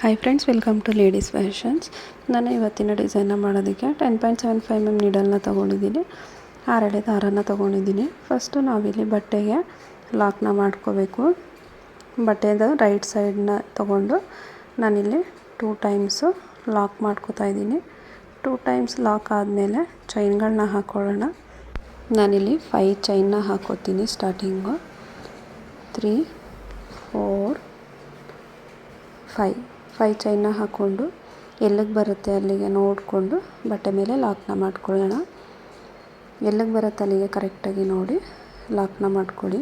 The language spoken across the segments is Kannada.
Hi friends welcome to ladies fashions ನಾನು ಇವತ್ತಿನ ಡಿಸೈನ್ನ ಮಾಡೋದಕ್ಕೆ ten point seven five M ನೀಡಲ್ನ ತೊಗೊಂಡಿದ್ದೀನಿ. ಆರಡೆ ದಾರನ ತೊಗೊಂಡಿದ್ದೀನಿ. ಫಸ್ಟು ನಾವಿಲ್ಲಿ ಬಟ್ಟೆಗೆ ಲಾಕ್ನ ಮಾಡ್ಕೋಬೇಕು. ಬಟ್ಟೆದ ರೈಟ್ ಸೈಡನ್ನ ತೊಗೊಂಡು ನಾನಿಲ್ಲಿ ಟೂ ಟೈಮ್ಸು ಲಾಕ್ ಮಾಡ್ಕೋತಾ ಇದ್ದೀನಿ. ಟೂ ಟೈಮ್ಸ್ ಲಾಕ್ ಆದಮೇಲೆ ಚೈನ್ಗಳನ್ನ ಹಾಕ್ಕೊಳ್ಳೋಣ ನಾನಿಲ್ಲಿ ಫೈವ್ ಚೈನ್ನ ಹಾಕೋತೀನಿ starting three four five five ಚೈನ್ನ ಹಾಕ್ಕೊಂಡು ಎಲ್ಲಿಗೆ ಬರುತ್ತೆ ಅಲ್ಲಿಗೆ ನೋಡಿಕೊಂಡು ಬಟ್ಟೆ ಮೇಲೆ ಲಾಕ್ನ ಮಾಡ್ಕೊಳ್ಳೋಣ. ಎಲ್ಲಿಗೆ ಬರುತ್ತೆ ಅಲ್ಲಿಗೆ ಕರೆಕ್ಟಾಗಿ ನೋಡಿ ಲಾಕ್ನ ಮಾಡ್ಕೊಳ್ಳಿ.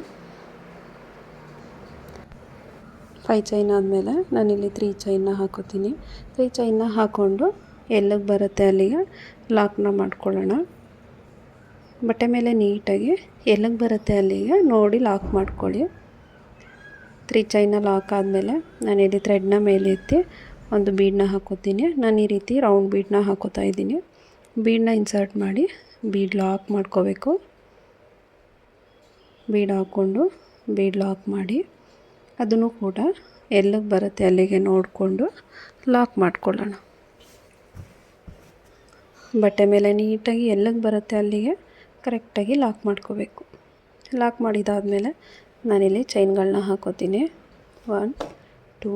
ಫೈ ಚೈನ್ ಆದಮೇಲೆ ನಾನಿಲ್ಲಿ ತ್ರೀ ಚೈನ್ನ ಹಾಕೋತೀನಿ. ತ್ರೀ ಚೈನ್ನ ಹಾಕ್ಕೊಂಡು ಎಲ್ಲಿಗೆ ಬರುತ್ತೆ ಅಲ್ಲಿಗೆ ಲಾಕ್ನ ಮಾಡ್ಕೊಳ್ಳೋಣ. ಬಟ್ಟೆ ಮೇಲೆ ನೀಟಾಗಿ ಎಲ್ಲಿಗೆ ಬರುತ್ತೆ ಅಲ್ಲಿಗೆ ನೋಡಿ ಲಾಕ್ ಮಾಡ್ಕೊಳ್ಳಿ. ತ್ರೀ ಚೈನ ಲಾಕ್ ಆದಮೇಲೆ ನಾನು ಇಲ್ಲಿ ಥ್ರೆಡ್ನ ಮೇಲೆ ಎತ್ತಿ ಒಂದು ಬೀಡನ್ನ ಹಾಕೋತೀನಿ. ನಾನು ಈ ರೀತಿ ರೌಂಡ್ ಬೀಡನ್ನ ಹಾಕೋತಾ ಇದ್ದೀನಿ. ಬೀಡನ್ನ ಇನ್ಸರ್ಟ್ ಮಾಡಿ ಬೀಡ್ ಲಾಕ್ ಮಾಡ್ಕೋಬೇಕು. ಬೀಡ್ ಹಾಕ್ಕೊಂಡು ಬೀಡ್ ಲಾಕ್ ಮಾಡಿ ಅದನ್ನು ಕೂಡ ಎಲ್ಲಿಗೆ ಬರುತ್ತೆ ಅಲ್ಲಿಗೆ ನೋಡಿಕೊಂಡು ಲಾಕ್ ಮಾಡ್ಕೊಳ್ಳೋಣ. ಬಟ್ಟೆ ಮೇಲೆ ನೀಟಾಗಿ ಎಲ್ಲಿಗೆ ಬರುತ್ತೆ ಅಲ್ಲಿಗೆ ಕರೆಕ್ಟಾಗಿ ಲಾಕ್ ಮಾಡ್ಕೋಬೇಕು. ಲಾಕ್ ಮಾಡಿದಾದಮೇಲೆ ನಾನಿಲ್ಲಿ ಚೈನ್ಗಳನ್ನ ಹಾಕೋತೀನಿ. One, two,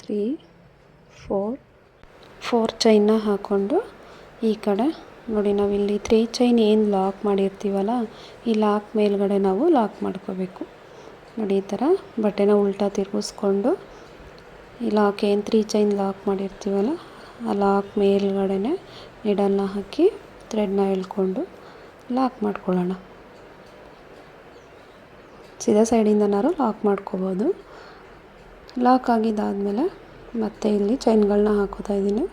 three, four. Four ಚೈನ್ನ ಹಾಕ್ಕೊಂಡು ಈ ಕಡೆ ನೋಡಿ ನಾವಿಲ್ಲಿ ತ್ರೀ ಚೈನ್ ಏನು ಲಾಕ್ ಮಾಡಿರ್ತೀವಲ್ಲ, ಈ ಲಾಕ್ ಮೇಲ್ಗಡೆ ನಾವು ಲಾಕ್ ಮಾಡ್ಕೋಬೇಕು. ನೋಡಿ ಈ ಥರ ಬಟ್ಟೆನ ಉಲ್ಟಾ ತಿರುಗಿಸ್ಕೊಂಡು ಈ ಲಾಕ್ ಏನು ತ್ರೀ ಚೈನ್ ಲಾಕ್ ಮಾಡಿರ್ತೀವಲ್ಲ, ಆ ಲಾಕ್ ಮೇಲ್ಗಡೆನೆ ನಿಡಲ್ನ ಹಾಕಿ ಥ್ರೆಡ್ನ ಎಳ್ಕೊಂಡು ಲಾಕ್ ಮಾಡ್ಕೊಳ್ಳೋಣ. ಸೀದಾ ಸೈಡಿಂದನಾರು ಲಾಕ್ ಮಾಡ್ಕೋಬೋದು. ಲಾಕ್ ಆಗಿದ್ದಾದಮೇಲೆ ಮತ್ತೆ ಇಲ್ಲಿ ಚೈನ್ಗಳನ್ನ ಹಾಕೋತಾ ಇದ್ದೀನಿ.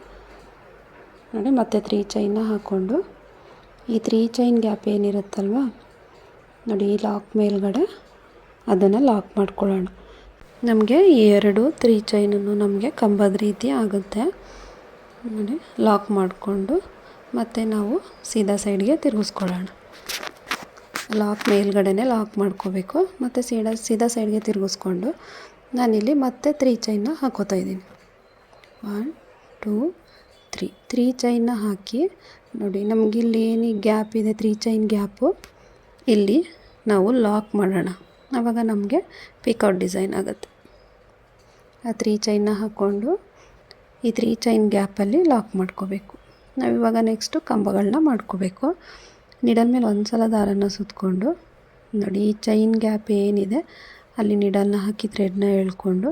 ನೋಡಿ, ಮತ್ತೆ ತ್ರೀ ಚೈನ್ನ ಹಾಕ್ಕೊಂಡು. ಈ ತ್ರೀ ಚೈನ್ ಗ್ಯಾಪ್ ಏನಿರುತ್ತಲ್ವ? ನೋಡಿ, ಈ ಲಾಕ್ ಮೇಲ್ಗಡೆ ಅದನ್ನು ಲಾಕ್ ಮಾಡ್ಕೊಳ್ಳೋಣ. ನಮಗೆ ಈ ಎರಡು ತ್ರೀ ಚೈನನ್ನು ನಮಗೆ ಕಂಬದ ರೀತಿ ಆಗುತ್ತೆ. ನೋಡಿ, ಲಾಕ್ ಮಾಡಿಕೊಂಡು ಮತ್ತೆ ನಾವು ಸೀದಾ ಸೈಡ್ಗೆ ತಿರುಗಿಸ್ಕೊಳ್ಳೋಣ. ಲಾಕ್ ಮೇಲ್ಗಡೆನೇ ಲಾಕ್ ಮಾಡ್ಕೋಬೇಕು. ಮತ್ತು ಸೀಡಾ ಸೀದಾ ಸೈಡ್ಗೆ ತಿರುಗಿಸ್ಕೊಂಡು ನಾನಿಲ್ಲಿ ಮತ್ತೆ ತ್ರೀ ಚೈನ್ನ ಹಾಕೋತಾ ಇದ್ದೀನಿ. ಒನ್ ಟೂ ತ್ರೀ ತ್ರೀ ಚೈನ್ನ ಹಾಕಿ ನೋಡಿ ನಮಗಿಲ್ಲಿ ಏನು ಗ್ಯಾಪ್ ಇದೆ ತ್ರೀ ಚೈನ್ ಗ್ಯಾಪು ಇಲ್ಲಿ ನಾವು ಲಾಕ್ ಮಾಡೋಣ. ಆವಾಗ ನಮಗೆ ಪಿಕೌಟ್ ಡಿಸೈನ್ ಆಗುತ್ತೆ. ಆ ತ್ರೀ ಚೈನ್ನ ಹಾಕ್ಕೊಂಡು ಈ ತ್ರೀ ಚೈನ್ ಗ್ಯಾಪಲ್ಲಿ ಲಾಕ್ ಮಾಡ್ಕೋಬೇಕು. ನಾವಿವಾಗ ನೆಕ್ಸ್ಟು ಕಂಬಗಳನ್ನ ಮಾಡ್ಕೋಬೇಕು. ನಿಡಲ್ ಮೇಲೆ ಒಂದು ಸಲ ದಾರನ ಸುತ್ತಕೊಂಡು ನೋಡಿ ಈ ಚೈನ್ ಗ್ಯಾಪ್ ಏನಿದೆ, ಅಲ್ಲಿ ನಿಡಲ್ನ ಹಾಕಿ ಥ್ರೆಡ್ನ ಎಳ್ಕೊಂಡು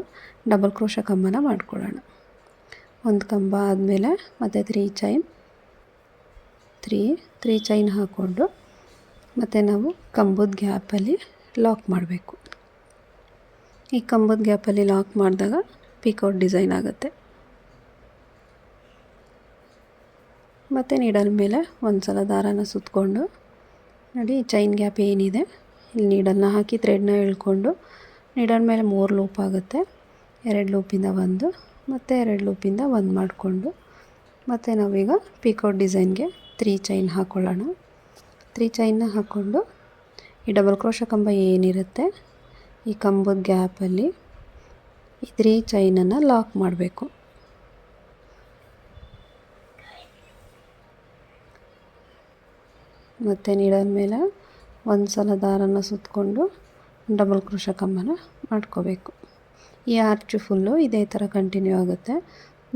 ಡಬಲ್ ಕ್ರೋಶ ಕಂಬನ ಮಾಡ್ಕೊಳ್ಳೋಣ. ಒಂದು ಕಂಬ ಆದಮೇಲೆ ಮತ್ತು three chain three three chain ಹಾಕ್ಕೊಂಡು ಮತ್ತು ನಾವು ಕಂಬದ ಗ್ಯಾಪಲ್ಲಿ ಲಾಕ್ ಮಾಡಬೇಕು. ಈ ಕಂಬದ ಗ್ಯಾಪಲ್ಲಿ ಲಾಕ್ ಮಾಡಿದಾಗ ಪಿಕೌಟ್ ಡಿಸೈನ್ ಆಗುತ್ತೆ. ಮತ್ತು ನೀಡಲ್ ಮೇಲೆ ಒಂದು ಸಲ ದಾರನ ಸುತ್ತಕೊಂಡು ನೋಡಿ ಚೈನ್ ಗ್ಯಾಪ್ ಏನಿದೆ, ಇಲ್ಲಿ ನೀಡಲ್ನ ಹಾಕಿ ಥ್ರೆಡ್ನ ಎಳ್ಕೊಂಡು, ನೀಡಲ್ ಮೇಲೆ ಮೂರು ಲೂಪ್ ಆಗುತ್ತೆ. ಎರಡು ಲೂಪಿಂದ ಒಂದು, ಮತ್ತು ಎರಡು ಲೂಪಿಂದ ಒಂದು ಮಾಡಿಕೊಂಡು, ಮತ್ತು ನಾವೀಗ ಪಿಕೌಟ್ ಡಿಸೈನ್ಗೆ ತ್ರೀ ಚೈನ್ ಹಾಕ್ಕೊಳ್ಳೋಣ ತ್ರೀ ಚೈನ್ನ ಹಾಕ್ಕೊಂಡು ಈ ಡಬಲ್ ಕ್ರೋಶ ಕಂಬ ಏನಿರುತ್ತೆ, ಈ ಕಂಬದ ಗ್ಯಾಪಲ್ಲಿ ಈ ತ್ರೀ ಚೈನನ್ನು ಲಾಕ್ ಮಾಡಬೇಕು. ಮತ್ತು ನೀಡಲ್ ಮೇಲೆ ಒಂದು ಸಲ ದಾರನ ಸುತ್ತಕೊಂಡು ಡಬಲ್ ಕ್ರೋಶ ಕಂಬನ ಮಾಡ್ಕೋಬೇಕು. ಈ ಆರ್ಚು ಫುಲ್ಲು ಇದೇ ಥರ ಕಂಟಿನ್ಯೂ ಆಗುತ್ತೆ.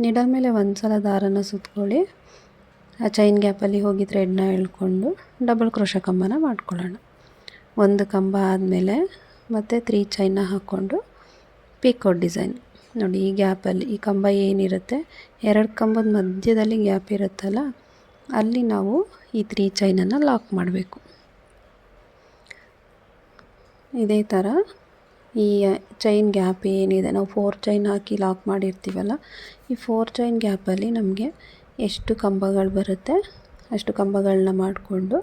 ನೀಡಲ್ ಮೇಲೆ ಒಂದು ಸಲ ದಾರನ ಸುತ್ತಕೊಳ್ಳಿ ಆ ಚೈನ್ ಗ್ಯಾಪಲ್ಲಿ ಹೋಗಿ ಥ್ರೆಡ್ನ ಎಳ್ಕೊಂಡು ಡಬಲ್ ಕ್ರೋಶ ಕಂಬನ ಮಾಡ್ಕೊಳ್ಳೋಣ. ಒಂದು ಕಂಬ ಆದಮೇಲೆ ಮತ್ತು ತ್ರೀ ಚೈನ್ನ ಹಾಕ್ಕೊಂಡು ಪಿಕೋಟ್ ಡಿಸೈನ್ ನೋಡಿ ಈ ಗ್ಯಾಪಲ್ಲಿ ಈ ಕಂಬ ಏನಿರುತ್ತೆ? ಎರಡು ಕಂಬದ ಮಧ್ಯದಲ್ಲಿ ಗ್ಯಾಪ್ ಇರುತ್ತಲ್ಲ? ಅಲ್ಲಿ ನಾವು ಈ ತ್ರೀ ಚೈನನ್ನು ಲಾಕ್ ಮಾಡಬೇಕು. ಇದೇ ಥರ ಈ ಚೈನ್ ಗ್ಯಾಪ್ ಏನಿದೆ, ನಾವು ಫೋರ್ ಚೈನ್ ಹಾಕಿ ಲಾಕ್ ಮಾಡಿರ್ತೀವಲ್ಲ, ಈ ಫೋರ್ ಚೈನ್ ಗ್ಯಾಪಲ್ಲಿ ನಮಗೆ ಎಷ್ಟು ಕಂಬಗಳು ಬರುತ್ತೆ, ಅಷ್ಟು ಕಂಬಗಳನ್ನ ಮಾಡಿಕೊಂಡು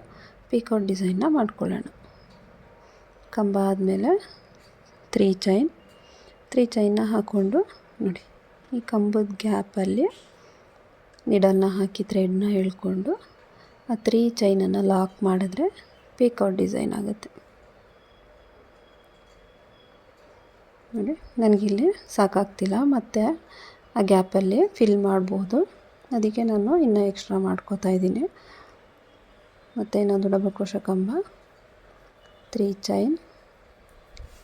ಪಿಕೌಟ್ ಡಿಸೈನ್ನ ಮಾಡ್ಕೊಳ್ಳೋಣ. ಕಂಬ ಆದಮೇಲೆ ತ್ರೀ ಚೈನ್ ತ್ರೀ ಚೈನ್ನ ಹಾಕ್ಕೊಂಡು ನೋಡಿ, ಈ ಕಂಬದ ಗ್ಯಾಪಲ್ಲಿ ನಿಡಲ್ನ ಹಾಕಿ ಥ್ರೆಡ್ನ ಎಳ್ಕೊಂಡು ಆ ತ್ರೀ ಚೈನನ್ನು ಲಾಕ್ ಮಾಡಿದ್ರೆ ಪೀಕೌಟ್ ಡಿಸೈನ್ ಆಗುತ್ತೆ. ನೋಡಿ ನನಗಿಲ್ಲಿ ಸಾಕಾಗ್ತಿಲ್ಲ, ಮತ್ತು ಆ ಗ್ಯಾಪಲ್ಲಿ ಫಿಲ್ ಮಾಡ್ಬೋದು. ಅದಕ್ಕೆ ನಾನು ಇನ್ನೂ ಎಕ್ಸ್ಟ್ರಾ ಮಾಡ್ಕೋತಾ ಇದ್ದೀನಿ. ಮತ್ತು ಇನ್ನೊಂದು ಡಬಲ್ ಕಂಬ ತ್ರೀ ಚೈನ್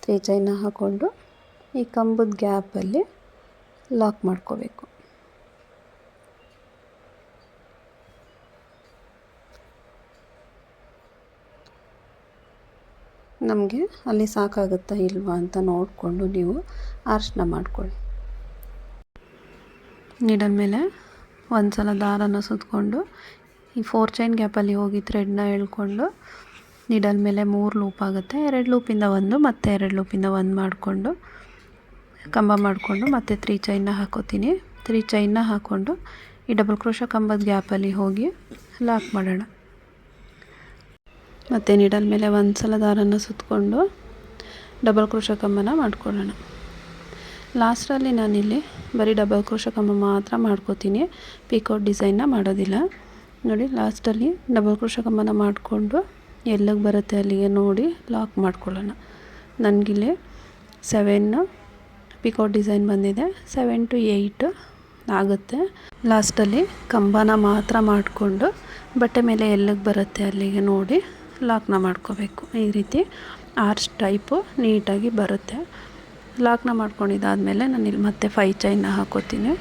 ತ್ರೀ ಚೈನ ಹಾಕ್ಕೊಂಡು ಈ ಕಂಬದ ಗ್ಯಾಪಲ್ಲಿ ಲಾಕ್ ಮಾಡ್ಕೋಬೇಕು. ನಮಗೆ ಅಲ್ಲಿ ಸಾಕಾಗುತ್ತಾ ಇಲ್ವಾ ಅಂತ ನೋಡಿಕೊಂಡು ನೀವು ಅರ್ಶನ ಮಾಡ್ಕೊಳ್ಳಿ. ನೀಡಲ್ ಮೇಲೆ ಒಂದು ಸಲ ದಾರನ ಸುತ್ತಕೊಂಡು ಈ ಫೋರ್ ಚೈನ್ ಗ್ಯಾಪಲ್ಲಿ ಹೋಗಿ ಥ್ರೆಡ್ನ ಎಳ್ಕೊಂಡು ನೀಡಲ್ ಮೇಲೆ ಮೂರು ಲೂಪ್ ಆಗುತ್ತೆ. ಎರಡು ಲೂಪಿಂದ ಒಂದು, ಮತ್ತು ಎರಡು ಲೂಪಿಂದ ಒಂದು ಮಾಡಿಕೊಂಡು ಕಂಬ ಮಾಡಿಕೊಂಡು ಮತ್ತೆ ತ್ರೀ ಚೈನ್ನ ಹಾಕೋತೀನಿ. ತ್ರೀ ಚೈನ್ನ ಹಾಕ್ಕೊಂಡು ಈ ಡಬಲ್ ಕ್ರೋಶ ಕಂಬದ ಗ್ಯಾಪಲ್ಲಿ ಹೋಗಿ ಲಾಕ್ ಮಾಡೋಣ. ಮತ್ತು ನೀಡಲ್ ಮೇಲೆ ಒಂದು ಸಲ ದಾರನ ಸುತ್ತಕೊಂಡು ಡಬಲ್ ಕ್ರೋಶ ಕಂಬನ ಮಾಡ್ಕೊಳ್ಳೋಣ. ಲಾಸ್ಟಲ್ಲಿ ನಾನಿಲ್ಲಿ ಬರೀ ಡಬಲ್ ಕ್ರೋಶ ಕಂಬ ಮಾತ್ರ ಮಾಡ್ಕೋತೀನಿ. ಪಿಕೌಟ್ ಡಿಸೈನ್ನ ಮಾಡೋದಿಲ್ಲ. ನೋಡಿ ಲಾಸ್ಟಲ್ಲಿ ಡಬಲ್ ಕ್ರೋಶ ಕಂಬನ ಮಾಡಿಕೊಂಡು ಎಲ್ಲಿಗೆ ಬರುತ್ತೆ ಅಲ್ಲಿಗೆ ನೋಡಿ ಲಾಕ್ ಮಾಡ್ಕೊಳ್ಳೋಣ. ನನಗಿಲ್ಲಿ ಸೆವೆನ್ನು ಪಿಕೌಟ್ ಡಿಸೈನ್ ಬಂದಿದೆ. ಸೆವೆನ್ ಟು ಏಯ್ಟ್ ಆಗುತ್ತೆ. ಲಾಸ್ಟಲ್ಲಿ ಕಂಬನ ಮಾತ್ರ ಮಾಡಿಕೊಂಡು ಬಟ್ಟೆ ಮೇಲೆ ಎಲ್ಲಿಗೆ ಬರುತ್ತೆ ಅಲ್ಲಿಗೆ ನೋಡಿ ಲಾಕ್ನ ಮಾಡ್ಕೋಬೇಕು. ಈ ರೀತಿ ಆರ್ಚ್ ಟೈಪು ನೀಟಾಗಿ ಬರುತ್ತೆ. ಲಾಕ್ನ ಮಾಡ್ಕೊಂಡಿದ್ದಾದಮೇಲೆ ನಾನು ಇಲ್ಲಿ ಮತ್ತೆ ಫೈ ಚೈನ್ನ ಹಾಕೋತೀನಿ.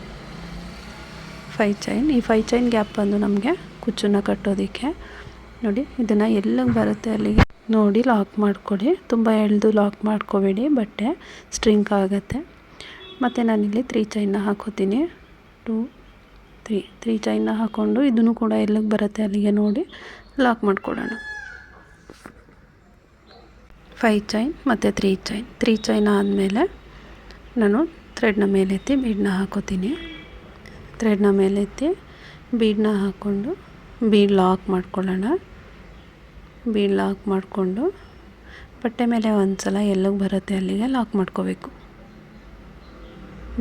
Five chain. ಈ ಫೈ ಚೈನ್ ಗ್ಯಾಪ್ ಬಂದು ನಮಗೆ ಕುಚ್ಚನ್ನ ಕಟ್ಟೋದಕ್ಕೆ. ನೋಡಿ, ಇದನ್ನು ಎಲ್ಲಿಗೆ ಬರುತ್ತೆ ಅಲ್ಲಿಗೆ. ನೋಡಿ, ಲಾಕ್ ಮಾಡಿಕೊಡಿ. ತುಂಬ ಎಳೆದು ಲಾಕ್ ಮಾಡ್ಕೋಬೇಡಿ, ಬಟ್ಟೆ ಸ್ಟ್ರಿಂಕ್ ಆಗುತ್ತೆ. ಮತ್ತು ನಾನಿಲ್ಲಿ ತ್ರೀ ಚೈನ್ನ ಹಾಕೋತೀನಿ. Two, three. ತ್ರೀ ಚೈನ್ನ ಹಾಕ್ಕೊಂಡು ಇದನ್ನು ಕೂಡ ಎಲ್ಲಿಗೆ ಬರುತ್ತೆ ಅಲ್ಲಿಗೆ ನೋಡಿ. ಲಾಕ್ ಮಾಡ್ಕೊಳ್ಳೋಣ ಫೈ ಚೈನ್ ಮತ್ತು ತ್ರೀ ಚೈನ್ ತ್ರೀ ಚೈನ್ ಆದಮೇಲೆ ನಾನು ಥ್ರೆಡ್ನ ಮೇಲೆತ್ತಿ ಬೀಡನ್ನ ಹಾಕೋತೀನಿ. ಥ್ರೆಡ್ನ ಮೇಲೆತ್ತಿ ಬೀಡನ್ನ ಹಾಕ್ಕೊಂಡು ಬೀಡ್ ಲಾಕ್ ಮಾಡ್ಕೊಳ್ಳೋಣ. ಬೀಡ್ ಲಾಕ್ ಮಾಡಿಕೊಂಡು ಬಟ್ಟೆ ಮೇಲೆ ಒಂದು ಸಲ ಎಲ್ಲಿಗೆ ಬರುತ್ತೆ ಅಲ್ಲಿಗೆ ಲಾಕ್ ಮಾಡ್ಕೋಬೇಕು.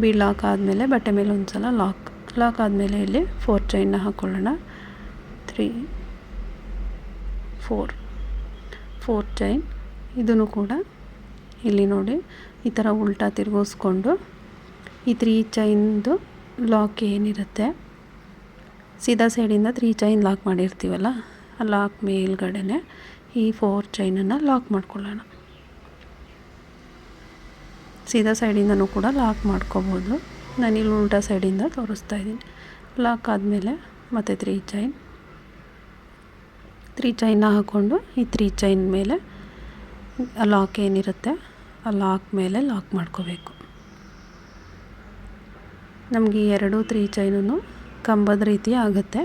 ಬೀಡ್ ಲಾಕ್ ಆದಮೇಲೆ ಬಟ್ಟೆ ಮೇಲೆ ಒಂದು ಸಲ ಲಾಕ್ ಲಾಕ್ ಆದಮೇಲೆ ಇಲ್ಲಿ ಫೋರ್ ಚೈನ್ನ ಹಾಕ್ಕೊಳ್ಳೋಣ. ತ್ರೀ ಫೋರ್ ಫೋರ್ ಚೈನ್ ಇದನ್ನು ಕೂಡ ಇಲ್ಲಿ ನೋಡಿ, ಈ ಥರ ಉಲ್ಟಾ ತಿರುಗಿಸ್ಕೊಂಡು, ಈ ತ್ರೀ ಚೈನ್ದು ಲಾಕ್ ಏನಿರುತ್ತೆ, ಸೀದಾ ಸೈಡಿಂದ ತ್ರೀ ಚೈನ್ ಲಾಕ್ ಮಾಡಿರ್ತೀವಲ್ಲ, ಆ ಲಾಕ್ ಮೇಲ್ಗಡೆ ಈ ಫೋರ್ ಚೈನನ್ನು ಲಾಕ್ ಮಾಡ್ಕೊಳ್ಳೋಣ. ಸೀದಾ ಸೈಡಿಂದನೂ ಕೂಡ ಲಾಕ್ ಮಾಡ್ಕೋಬೋದು. ನಾನಿಲ್ಲಿ ಉಲ್ಟಾ ಸೈಡಿಂದ ತೋರಿಸ್ತಾ ಇದ್ದೀನಿ. ಲಾಕ್ ಆದಮೇಲೆ ಮತ್ತು ತ್ರೀ ಚೈನ್ ತ್ರೀ ಚೈನ್ನ ಹಾಕ್ಕೊಂಡು ಈ ತ್ರೀ ಚೈನ್ ಮೇಲೆ ಲಾಕ್ ಏನಿರುತ್ತೆ, ಆ ಲಾಕ್ ಮೇಲೆ ಲಾಕ್ ಮಾಡ್ಕೋಬೇಕು. ನಮಗೆ ಎರಡು ತ್ರೀ ಚೈನೂ ಕಂಬದ ರೀತಿ ಆಗುತ್ತೆ.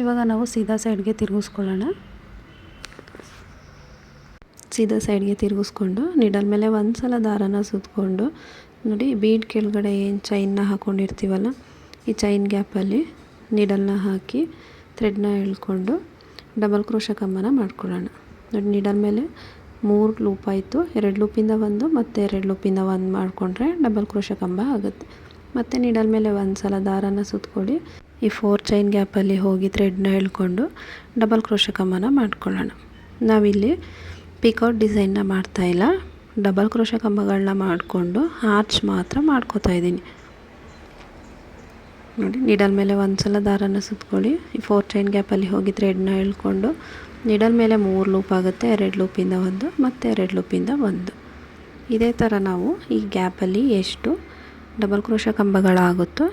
ಇವಾಗ ನಾವು ಸೀದಾ ಸೈಡ್ಗೆ ತಿರುಗಿಸ್ಕೊಳ್ಳೋಣ. ಸೀದಾ ಸೈಡ್ಗೆ ತಿರುಗಿಸ್ಕೊಂಡು ನಿಡಲ್ ಮೇಲೆ ಒಂದು ಸಲ ದಾರನ ಸುತ್ತಕೊಂಡು ನೋಡಿ ಬೀಡ್ ಕೆಳಗಡೆ ಏನು ಚೈನ್ನ ಹಾಕ್ಕೊಂಡಿರ್ತೀವಲ್ಲ ಈ ಚೈನ್ ಗ್ಯಾಪಲ್ಲಿ ನಿಡಲ್ನ ಹಾಕಿ ಥ್ರೆಡ್ನ ಎಳ್ಕೊಂಡು ಡಬಲ್ ಕ್ರೋಶ ಕಂಬನ ಮಾಡ್ಕೊಳ್ಳೋಣ. ನೋಡಿ ನಿಡಲ್ ಮೇಲೆ ಮೂರು ಲೂಪ್ ಆಯಿತು. ಎರಡು ಲೂಪಿಂದ ಒಂದು ಮತ್ತು ಎರಡು ಲೂಪಿಂದ ಒಂದು ಮಾಡಿಕೊಂಡ್ರೆ ಡಬಲ್ ಕ್ರೋಶ ಕಂಬ ಆಗುತ್ತೆ. ಮತ್ತು ನೀಡಲ್ ಮೇಲೆ ಒಂದು ಸಲ ದಾರನ ಸುತ್ತಕೊಳ್ಳಿ ಈ ಫೋರ್ ಚೈನ್ ಗ್ಯಾಪಲ್ಲಿ ಹೋಗಿ ಥ್ರೆಡ್ನ ಎಳ್ಕೊಂಡು ಡಬಲ್ ಕ್ರೋಶ ಕಂಬನ ಮಾಡ್ಕೊಳ್ಳೋಣ. ನಾವಿಲ್ಲಿ ಪಿಕೌಟ್ ಡಿಸೈನ್ನ ಮಾಡ್ತಾಯಿಲ್ಲ ಡಬಲ್ ಕ್ರೋಶ ಕಂಬಗಳನ್ನ ಮಾಡಿಕೊಂಡು ಆರ್ಚ್ ಮಾತ್ರ ಮಾಡ್ಕೋತಾ ಇದ್ದೀನಿ. ನೋಡಿ, ನೀಡಲ್ ಮೇಲೆ ಒಂದು ಸಲ ದಾರನ ಸುತ್ತಕೊಳ್ಳಿ ಈ ಫೋರ್ ಚೈನ್ ಗ್ಯಾಪಲ್ಲಿ ಹೋಗಿ ಥ್ರೆಡ್ನ ಎಳ್ಕೊಂಡು ನಿಡಲ್ ಮೇಲೆ ಮೂರು ಲೂಪ್ ಆಗುತ್ತೆ, ಎರಡು ಲೂಪಿಂದ ಒಂದು, ಮತ್ತು ಎರಡು ಲೂಪಿಂದ ಒಂದು. ಇದೇ ಥರ ನಾವು ಈ ಗ್ಯಾಪಲ್ಲಿ ಎಷ್ಟು ಡಬಲ್ ಕ್ರೋಶ ಕಂಬಗಳಾಗುತ್ತೋ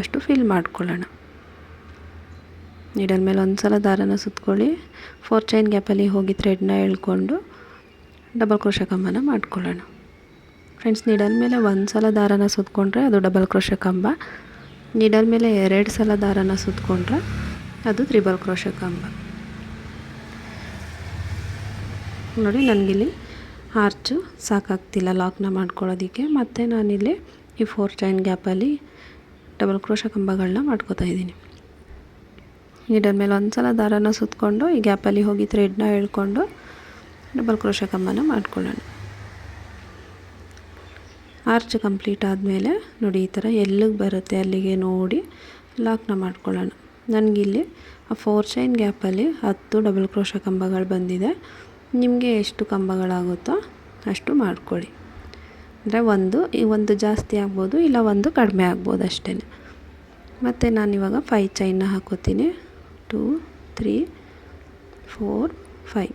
ಅಷ್ಟು ಫಿಲ್ ಮಾಡ್ಕೊಳ್ಳೋಣ. ನಿಡಲ್ ಮೇಲೆ ಒಂದು ಸಲ ದಾರನ ಸುತ್ತಕೊಳ್ಳಿ ಫೋರ್ ಚೈನ್ ಗ್ಯಾಪಲ್ಲಿ ಹೋಗಿ ಥ್ರೆಡ್ನ ಎಳ್ಕೊಂಡು ಡಬಲ್ ಕ್ರೋಶ ಕಂಬನ ಮಾಡ್ಕೊಳ್ಳೋಣ. ಫ್ರೆಂಡ್ಸ್ ನಿಡಲ್ ಮೇಲೆ ಒಂದು ಸಲ ದಾರನ ಸುತ್ತಕೊಂಡ್ರೆ ಅದು ಡಬಲ್ ಕ್ರೋಶ ಕಂಬ. ನಿಡಲ್ ಮೇಲೆ ಎರಡು ಸಲ ದಾರನ ಸುತ್ತಕೊಂಡ್ರೆ ಅದು ತ್ರಿಬಲ್ ಕ್ರೋಶ ಕಂಬ. ನೋಡಿ, ನನಗಿಲ್ಲಿ ಆರ್ಚು ಸಾಕಾಗ್ತಿಲ್ಲ ಲಾಕ್ನ ಮಾಡ್ಕೊಳ್ಳೋದಕ್ಕೆ. ಮತ್ತು ನಾನಿಲ್ಲಿ ಈ ಫೋರ್ ಚೈನ್ ಗ್ಯಾಪಲ್ಲಿ ಡಬಲ್ ಕ್ರೋಶ ಕಂಬಗಳನ್ನ ಮಾಡ್ಕೋತಾ ಇದ್ದೀನಿ. ನೀಡಲ್ ಮೇಲೆ ಒಂದು ಸಲ ದಾರನ ಸುತ್ತಕೊಂಡು ಈ ಗ್ಯಾಪಲ್ಲಿ ಹೋಗಿ ಥ್ರೆಡ್ನ ಹೇಳ್ಕೊಂಡು ಡಬಲ್ ಕ್ರೋಶ ಕಂಬನ ಮಾಡ್ಕೊಳ್ಳೋಣ. ಆರ್ಚ್ ಕಂಪ್ಲೀಟ್ ಆದಮೇಲೆ ನೋಡಿ ಈ ಥರ ಎಲ್ಲಿಗೆ ಬರುತ್ತೆ ಅಲ್ಲಿಗೆ ನೋಡಿ ಲಾಕ್ನ ಮಾಡ್ಕೊಳ್ಳೋಣ. ನನಗಿಲ್ಲಿ ಆ ಫೋರ್ ಚೈನ್ ಗ್ಯಾಪಲ್ಲಿ ಹತ್ತು ಡಬಲ್ ಕ್ರೋಶ ಕಂಬಗಳು ಬಂದಿದೆ. ನಿಮಗೆ ಎಷ್ಟು ಕಂಬಗಳಾಗುತ್ತೋ ಅಷ್ಟು ಮಾಡ್ಕೊಳ್ಳಿ. ಅಂದರೆ ಒಂದು, ಈ ಒಂದು ಜಾಸ್ತಿ ಆಗ್ಬೋದು, ಇಲ್ಲ ಒಂದು ಕಡಿಮೆ ಆಗ್ಬೋದು ಅಷ್ಟೇ ಮತ್ತು ನಾನಿವಾಗ ಫೈ ಚೈನ್ನ ಹಾಕೋತೀನಿ. Two three four five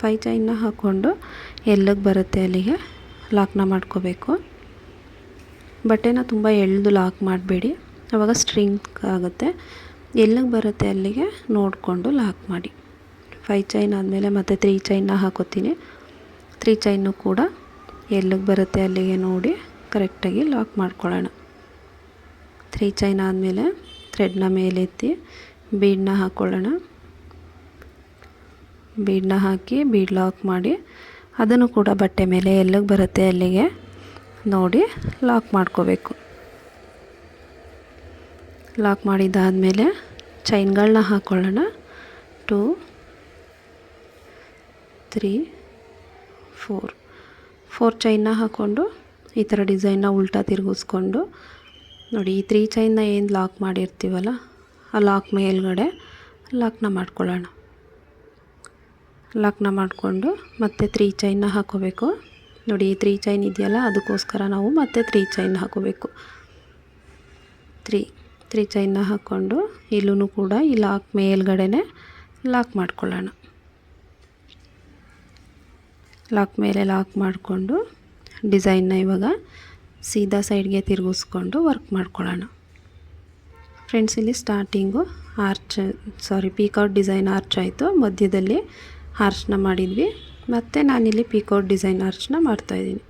five ಚೈನ್ನ ಹಾಕ್ಕೊಂಡು ಎಲ್ಲಿಗೆ ಬರುತ್ತೆ ಅಲ್ಲಿಗೆ? ಲಾಕ್ನ ಮಾಡ್ಕೋಬೇಕು. ಬಟ್ಟೆನ ತುಂಬ ಎಳೆದು ಲಾಕ್ ಮಾಡಬೇಡಿ. ಆವಾಗ ಸ್ಟ್ರಿಂಗ್ ಆಗುತ್ತೆ. ಎಲ್ಲಿಗೆ ಬರುತ್ತೆ ಅಲ್ಲಿಗೆ ನೋಡಿಕೊಂಡು ಲಾಕ್ ಮಾಡಿ. ಫೈ ಚೈನ್ ಆದಮೇಲೆ ಮತ್ತೆ ತ್ರೀ ಚೈನ್ನ ಹಾಕೋತೀನಿ. ತ್ರೀ ಚೈನು ಕೂಡ ಎಲ್ಲಿಗೆ ಬರುತ್ತೆ ಅಲ್ಲಿಗೆ ನೋಡಿ ಕರೆಕ್ಟಾಗಿ ಲಾಕ್ ಮಾಡ್ಕೊಳ್ಳೋಣ. ತ್ರೀ ಚೈನ್ ಆದಮೇಲೆ ಥ್ರೆಡ್ನ ಮೇಲೆತ್ತಿ ಬೀಡನ್ನ ಹಾಕ್ಕೊಳ್ಳೋಣ ಬೀಡನ್ನ ಹಾಕಿ ಬೀಡ್ ಲಾಕ್ ಮಾಡಿ ಅದನ್ನು ಕೂಡ ಬಟ್ಟೆ ಮೇಲೆ ಎಲ್ಲಿಗೆ ಬರುತ್ತೆ ಅಲ್ಲಿಗೆ ನೋಡಿ ಲಾಕ್ ಮಾಡ್ಕೋಬೇಕು. ಲಾಕ್ ಮಾಡಿದ್ದಾದಮೇಲೆ ಚೈನ್ಗಳನ್ನ ಹಾಕ್ಕೊಳ್ಳೋಣ ಟೂ, ತ್ರೀ, ಫೋರ್. ಫೋರ್ ಚೈನ್ನ ಹಾಕ್ಕೊಂಡು ಈ ಥರ ಡಿಸೈನ್ನ ಉಲ್ಟಾ ತಿರುಗಿಸ್ಕೊಂಡು ನೋಡಿ ಈ ತ್ರೀ ಚೈನ್ನ ಏನು ಲಾಕ್ ಮಾಡಿರ್ತೀವಲ್ಲ, ಆ ಲಾಕ್ ಮೇಲ್ಗಡೆ ಲಾಕ್ನ ಮಾಡ್ಕೊಳ್ಳೋಣ. ಲಾಕ್ನ ಮಾಡಿಕೊಂಡು ಮತ್ತೆ ತ್ರೀ ಚೈನ್ನ ಹಾಕೋಬೇಕು. ನೋಡಿ, ತ್ರೀ ಚೈನ್ ಇದೆಯಲ್ಲ, ಅದಕ್ಕೋಸ್ಕರ ನಾವು ಮತ್ತೆ ತ್ರೀ ಚೈನ್ ಹಾಕೋಬೇಕು. ತ್ರೀ ತ್ರೀ ಚೈನ್ನ ಹಾಕ್ಕೊಂಡು ಇಲ್ಲೂ ಕೂಡ ಈ ಲಾಕ್ ಮೇಲ್ಗಡೆನೆ ಲಾಕ್ ಮಾಡ್ಕೊಳ್ಳೋಣ. ಲಾಕ್ ಮೇಲೆ ಲಾಕ್ ಮಾಡಿಕೊಂಡು ಡಿಸೈನ್ನ ಇವಾಗ ಸೀದಾ ಸೈಡ್ಗೆ ತಿರುಗಿಸ್ಕೊಂಡು ವರ್ಕ್ ಮಾಡ್ಕೊಳ್ಳೋಣ. ಫ್ರೆಂಡ್ಸ್, ಇಲ್ಲಿ starting arch, sorry picot design arch ಆಯಿತು. ಮಧ್ಯದಲ್ಲಿ ಆರ್ಚ್ನ ಮಾಡಿದ್ವಿ. ಮತ್ತು ನಾನಿಲ್ಲಿ ಪೀಕೋಟ್ ಡಿಸೈನ್ ಅರ್ಶನ ಮಾಡ್ತಾಯಿದ್ದೀನಿ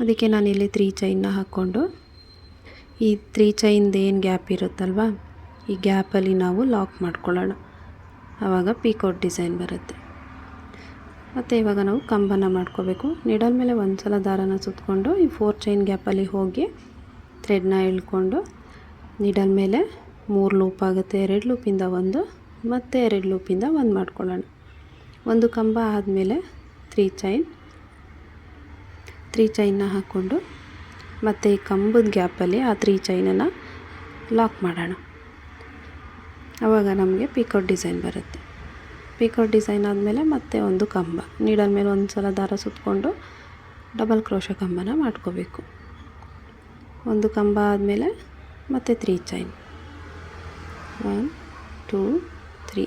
ಅದಕ್ಕೆ ನಾನಿಲ್ಲಿ ತ್ರೀ ಚೈನ್ನ ಹಾಕ್ಕೊಂಡು, ಈ ತ್ರೀ ಚೈನ್ದು ಏನು ಗ್ಯಾಪ್ ಇರುತ್ತಲ್ವ, ಈ ಗ್ಯಾಪಲ್ಲಿ ನಾವು ಲಾಕ್ ಮಾಡ್ಕೊಳ್ಳೋಣ. ಆವಾಗ ಪೀಕೋಟ್ ಡಿಸೈನ್ ಬರುತ್ತೆ. ಮತ್ತು ಇವಾಗ ನಾವು ಕಂಬನ ಮಾಡ್ಕೋಬೇಕು. ನಿಡಲ್ ಮೇಲೆ ಒಂದು ಸಲ ದಾರನ ಸುತ್ತಕೊಂಡು ಈ ಫೋರ್ ಚೈನ್ ಗ್ಯಾಪಲ್ಲಿ ಹೋಗಿ ಥ್ರೆಡ್ನ ಎಳ್ಕೊಂಡು, ನಿಡಲ್ ಮೇಲೆ ಮೂರು ಲೂಪ್ ಆಗುತ್ತೆ. ಎರಡು ಲೂಪಿಂದ ಒಂದು, ಮತ್ತು ಎರಡು ಲೂಪಿಂದ ಒಂದು ಮಾಡ್ಕೊಳ್ಳೋಣ. ಒಂದು ಕಂಬ ಆದಮೇಲೆ ತ್ರೀ ಚೈನ್, ತ್ರೀ ಚೈನ್ನ ಹಾಕ್ಕೊಂಡು ಮತ್ತು ಈ ಕಂಬದ ಗ್ಯಾಪಲ್ಲಿ ಆ ತ್ರೀ ಚೈನನ್ನು ಲಾಕ್ ಮಾಡೋಣ. ಆವಾಗ ನಮಗೆ ಪಿಕೌಟ್ ಡಿಸೈನ್ ಬರುತ್ತೆ. ಪಿಕೌಟ್ ಡಿಸೈನ್ ಆದಮೇಲೆ ಮತ್ತೆ ಒಂದು ಕಂಬ, ನೀಡಲ್ ಮೇಲೆ ಒಂದು ಸಲ ದಾರ ಸುತ್ತಕೊಂಡು ಡಬಲ್ ಕ್ರೋಶ ಕಂಬನ ಮಾಡ್ಕೋಬೇಕು. ಒಂದು ಕಂಬ ಆದಮೇಲೆ ಮತ್ತೆ three chain. One, two, three.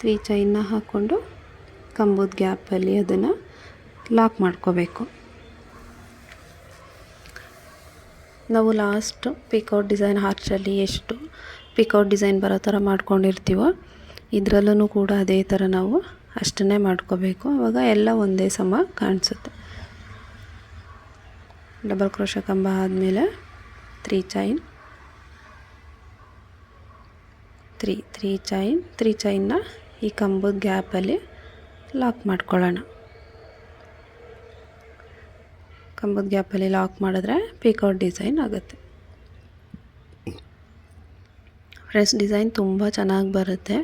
Three ಚೈನ್ನ ಹಾಕ್ಕೊಂಡು ಕಂಬದ ಗ್ಯಾಪಲ್ಲಿ ಅದನ್ನು ಲಾಕ್ ಮಾಡ್ಕೋಬೇಕು. ನಾವು ಲಾಸ್ಟ್ ಪಿಕೌಟ್ ಡಿಸೈನ್ ಹಾರ್ಚಲ್ಲಿ ಎಷ್ಟು ಪಿಕೌಟ್ ಡಿಸೈನ್ ಬರೋ ಥರ ಮಾಡ್ಕೊಂಡಿರ್ತೀವೋ ಇದರಲ್ಲೂ ಕೂಡ ಅದೇ ಥರ ನಾವು ಅಷ್ಟನ್ನೇ ಮಾಡ್ಕೋಬೇಕು. ಆವಾಗ ಎಲ್ಲ ಒಂದೇ ಸಮ ಕಾಣಿಸುತ್ತೆ. ಡಬಲ್ ಕ್ರೋಶ ಕಂಬ ಆದಮೇಲೆ three chain. Three three chain, three ಚೈನ್ನ ಈ ಕಂಬದ ಗ್ಯಾಪಲ್ಲಿ ಲಾಕ್ ಮಾಡ್ಕೊಳ್ಳೋಣ. ಕಂಬದ ಗ್ಯಾಪಲ್ಲಿ ಲಾಕ್ ಮಾಡಿದ್ರೆ ಪಿಕೌಟ್ ಡಿಸೈನ್ ಆಗುತ್ತೆ. ಫ್ರೆಶ್ ಡಿಸೈನ್ ತುಂಬ ಚೆನ್ನಾಗಿ ಬರುತ್ತೆ.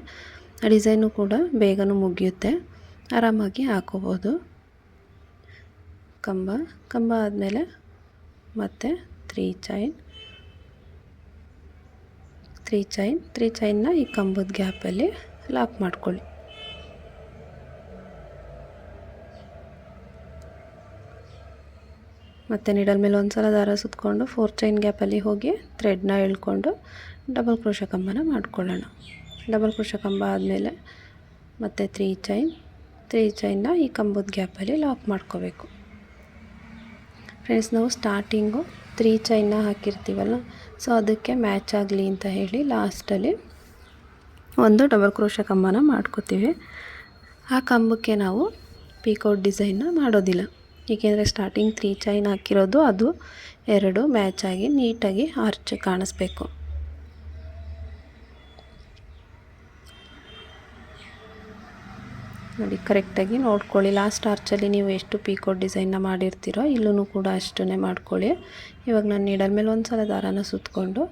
ಡಿಸೈನು ಕೂಡ ಬೇಗನೂ ಮುಗಿಯುತ್ತೆ. ಆರಾಮಾಗಿ ಹಾಕೋಬೋದು. ಕಂಬ ಕಂಬ ಆದಮೇಲೆ ಮತ್ತೆ three chain. Three chain, three ಚೈನ್ನ ಈ ಕಂಬದ ಗ್ಯಾಪಲ್ಲಿ ಲಾಕ್ ಮಾಡ್ಕೊಳ್ಳಿ. ಮತ್ತು ನಿಡಲ್ ಮೇಲೆ ಒಂದು ಸಲ ದಾರ ಸುತ್ತಕೊಂಡು ಫೋರ್ ಚೈನ್ ಗ್ಯಾಪಲ್ಲಿ ಹೋಗಿ ಥ್ರೆಡ್ನ ಎಳ್ಕೊಂಡು ಡಬಲ್ ಕ್ರೋಶ ಕಂಬನ ಮಾಡ್ಕೊಳ್ಳೋಣ. ಡಬಲ್ ಕ್ರೋಶ ಕಂಬ ಆದಮೇಲೆ ಮತ್ತು ತ್ರೀ ಚೈನ್ ತ್ರೀ ಚೈನ್ನ ಈ ಕಂಬದ ಗ್ಯಾಪಲ್ಲಿ ಲಾಕ್ ಮಾಡ್ಕೋಬೇಕು. ಫ್ರೆಂಡ್ಸ್ ನಾವು ಸ್ಟಾರ್ಟಿಂಗು ತ್ರೀ ಚೈನ್ನ ಹಾಕಿರ್ತೀವಲ್ಲ ಸೊ ಅದಕ್ಕೆ ಮ್ಯಾಚ್ ಆಗಲಿ ಅಂತ ಹೇಳಿ ಲಾಸ್ಟಲ್ಲಿ ಒಂದು ಡಬಲ್ ಕ್ರೋಶ ಕಂಬನ ಮಾಡ್ಕೋತೀವಿ. ಆ ಕಂಬಕ್ಕೆ ನಾವು ಪೀಕೌಟ್ ಡಿಸೈನ್ನ ಮಾಡೋದಿಲ್ಲ. ಏಕೆಂದರೆ ಸ್ಟಾರ್ಟಿಂಗ್ ತ್ರೀ ಚೈನ್ ಹಾಕಿರೋದು ಅದು ಎರಡು ಮ್ಯಾಚ್ ಆಗಿ ನೀಟಾಗಿ ಆರ್ಚ್ ಕಾಣಿಸ್ಬೇಕು. ನೋಡಿ ಕರೆಕ್ಟಾಗಿ ನೋಡ್ಕೊಳ್ಳಿ. ಲಾಸ್ಟ್ ಆರ್ಚಲ್ಲಿ ನೀವು ಎಷ್ಟು ಪೀಕೋಟ್ ಡಿಸೈನ್ನ ಮಾಡಿರ್ತೀರೋ ಇಲ್ಲೂ ಕೂಡ ಅಷ್ಟನ್ನೇ ಮಾಡ್ಕೊಳ್ಳಿ. ಇವಾಗ ನಾನು ನೀಡಲ್ ಮೇಲೆ ಒಂದು ಸಲ ದಾರಾನ ಸುತ್ತಕೊಂಡು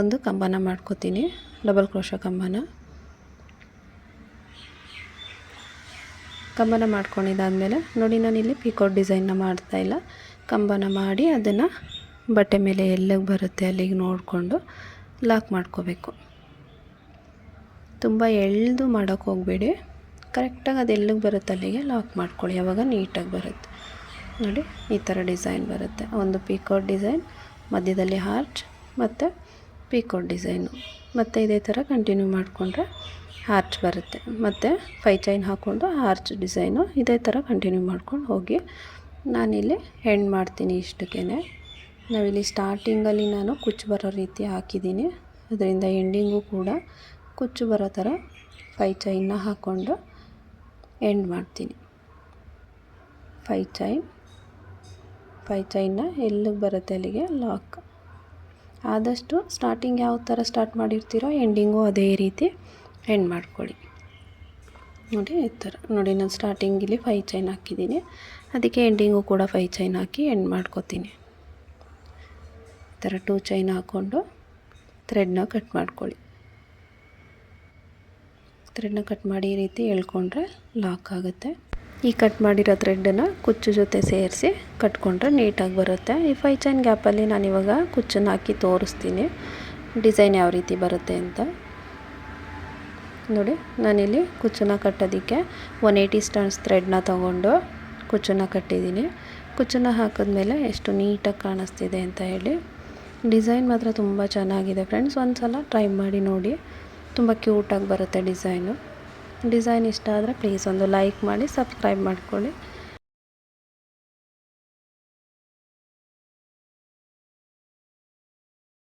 ಒಂದು ಕಂಬನ ಮಾಡ್ಕೋತೀನಿ. Double crochet ಕಂಬನ. ಕಂಬನ ಮಾಡ್ಕೊಂಡಿದ್ದಾದಮೇಲೆ ನೋಡಿ ನಾನು ಇಲ್ಲಿ ಪಿಕೋಟ್ ಡಿಸೈನ್ನ ಮಾಡ್ತಾಯಿಲ್ಲ ಕಂಬನ ಮಾಡಿ ಅದನ್ನು ಬಟ್ಟೆ ಮೇಲೆ ಎಲ್ಲಿಗೆ ಬರುತ್ತೆ ಅಲ್ಲಿಗೆ ನೋಡಿಕೊಂಡು ಲಾಕ್ ಮಾಡ್ಕೋಬೇಕು. ತುಂಬ ಎಳ್ದು ಮಾಡೋಕ್ಕೆ ಹೋಗಬೇಡಿ. ಕರೆಕ್ಟಾಗಿ ಅದು ಎಲ್ಲಿಗೆ ಬರುತ್ತೆ ಅಲ್ಲಿಗೆ ಲಾಕ್ ಮಾಡ್ಕೊಳ್ಳಿ. ಆವಾಗ ನೀಟಾಗಿ ಬರುತ್ತೆ. ನೋಡಿ, ಈ ಥರ ಡಿಸೈನ್ ಬರುತ್ತೆ. ಒಂದು ಪಿಕೋಟ್ ಡಿಸೈನ್ ಮಧ್ಯದಲ್ಲಿ ಹಾರ್ಚ್ ಮತ್ತು ಪಿಕೋಟ್ ಡಿಸೈನು ಮತ್ತು ಇದೇ ಥರ ಕಂಟಿನ್ಯೂ ಮಾಡಿಕೊಂಡ್ರೆ ಹಾರ್ಚ್ ಬರುತ್ತೆ. ಮತ್ತು ಫೈ ಚೈನ್ ಹಾಕ್ಕೊಂಡು ಹಾರ್ಚ್ ಡಿಸೈನು ಇದೇ ಥರ ಕಂಟಿನ್ಯೂ ಮಾಡ್ಕೊಂಡು ಹೋಗಿ ನಾನಿಲ್ಲಿ ಹೆಣ್ಣು ಮಾಡ್ತೀನಿ ಇಷ್ಟಕ್ಕೇ ನಾವಿಲ್ಲಿ ಸ್ಟಾರ್ಟಿಂಗಲ್ಲಿ ನಾನು ಕುಚ್ಚು ಬರೋ ರೀತಿ ಹಾಕಿದ್ದೀನಿ. ಅದರಿಂದ ಎಂಡಿಂಗು ಕೂಡ ಕುಚ್ಚು ಬರೋ ಥರ ಫೈ ಚೈನ್ನ ಹಾಕ್ಕೊಂಡು ಎಂಡ್ ಮಾಡ್ತೀನಿ. ಫೈ ಚೈನ್ ಫೈ ಚೈನ್ನ ಎಲ್ಲಿಗೆ ಬರುತ್ತೆ ಅಲ್ಲಿಗೆ ಲಾಕ್. ಆದಷ್ಟು ಸ್ಟಾರ್ಟಿಂಗ್ ಯಾವ ಥರ ಸ್ಟಾರ್ಟ್ ಮಾಡಿರ್ತೀರೋ ಎಂಡಿಂಗು ಅದೇ ರೀತಿ. ಎಂಡ್ ಮಾಡ್ಕೊಳ್ಳಿ. ನೋಡಿ, ಈ ಥರ. ನೋಡಿ, ನಾನು ಸ್ಟಾರ್ಟಿಂಗಲ್ಲಿ ಫೈ ಚೈನ್ ಹಾಕಿದ್ದೀನಿ. ಅದಕ್ಕೆ ಎಂಡಿಂಗು ಕೂಡ ಫೈ ಚೈನ್ ಹಾಕಿ ಎಂಡ್ ಮಾಡ್ಕೊತೀನಿ. ಈ ಥರ ಟೂ ಚೈನ್ ಹಾಕ್ಕೊಂಡು ಥ್ರೆಡ್ನ ಕಟ್ ಮಾಡ್ಕೊಳ್ಳಿ. ಥ್ರೆಡ್ನ ಕಟ್ ಮಾಡಿ ಈ ರೀತಿ ಎಳ್ಕೊಂಡ್ರೆ ಲಾಕ್ ಆಗುತ್ತೆ. ಈ ಕಟ್ ಮಾಡಿರೋ ಥ್ರೆಡ್ಡನ್ನು ಕುಚ್ಚು ಜೊತೆ ಸೇರಿಸಿ ಕಟ್ಕೊಂಡ್ರೆ ನೀಟಾಗಿ ಬರುತ್ತೆ. ಈ ಫೈ ಚೈನ್ ಗ್ಯಾಪಲ್ಲಿ ನಾನಿವಾಗ ಕುಚ್ಚನ್ನು ಹಾಕಿ ತೋರಿಸ್ತೀನಿ. ಡಿಸೈನ್ ಯಾವ ರೀತಿ ಬರುತ್ತೆ ಅಂತ. ನೋಡಿ, ನಾನಿಲ್ಲಿ ಕುಚ್ಚನ್ನು ಕಟ್ಟೋದಕ್ಕೆ ಒನ್ ಏಯ್ಟಿ ಸ್ಟಾನ್ಸ್ ಥ್ರೆಡ್ನ ತೊಗೊಂಡು ಕುಚ್ಚನ್ನು ಕಟ್ಟಿದ್ದೀನಿ. ಕುಚ್ಚನ್ನು ಹಾಕಿದ್ಮೇಲೆ ಎಷ್ಟು ನೀಟಾಗಿ ಕಾಣಿಸ್ತಿದೆ ಅಂತ ಹೇಳಿ. ಡಿಸೈನ್ ಮಾತ್ರ ತುಂಬ ಚೆನ್ನಾಗಿದೆ ಫ್ರೆಂಡ್ಸ್ ಒಂದು ಸಲ ಟ್ರೈ ಮಾಡಿ ನೋಡಿ. ತುಂಬ ಕ್ಯೂಟಾಗಿ ಬರುತ್ತೆ ಡಿಸೈನು. ಡಿಸೈನ್ ಇಷ್ಟ ಆದರೆ ಪ್ಲೀಸ್ ಒಂದು ಲೈಕ್ ಮಾಡಿ ಸಬ್ಸ್ಕ್ರೈಬ್ ಮಾಡ್ಕೊಳ್ಳಿ.